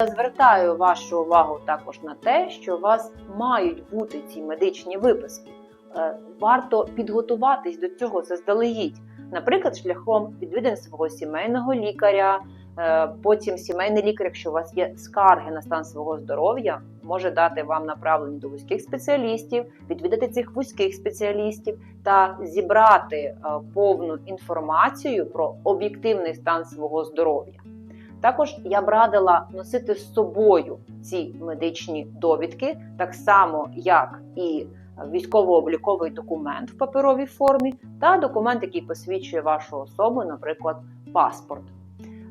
Звертаю вашу увагу також на те, що у вас мають бути ці медичні виписки. Е, Варто підготуватись до цього заздалегідь, наприклад, шляхом відвідин свого сімейного лікаря. е, Потім сімейний лікар, якщо у вас є скарги на стан свого здоров'я, може дати вам направлення до вузьких спеціалістів, відвідати цих вузьких спеціалістів та зібрати е, повну інформацію про об'єктивний стан свого здоров'я. Також я б радила носити з собою ці медичні довідки, так само як і військово-обліковий документ в паперовій формі, та документ, який посвідчує вашу особу, наприклад, паспорт.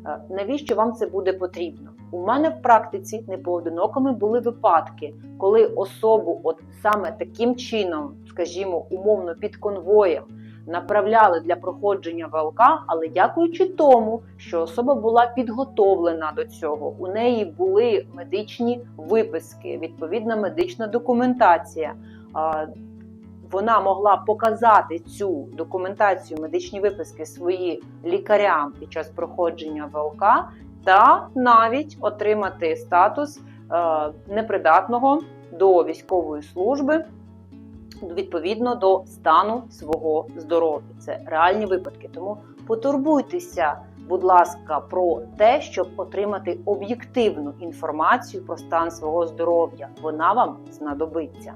Е, Навіщо вам це буде потрібно? У мене в практиці непоодинокими були випадки, коли особу, от саме таким чином, скажімо, умовно під конвоєм, направляли для проходження ВЛК, але дякуючи тому, що особа була підготовлена до цього, у неї були медичні виписки, відповідна медична документація. Вона могла показати цю документацію, медичні виписки свої лікарям під час проходження ВЛК, та навіть отримати статус е, непридатного до військової служби відповідно до стану свого здоров'я. Це реальні випадки. Тому потурбуйтеся, будь ласка, про те, щоб отримати об'єктивну інформацію про стан свого здоров'я. Вона вам знадобиться.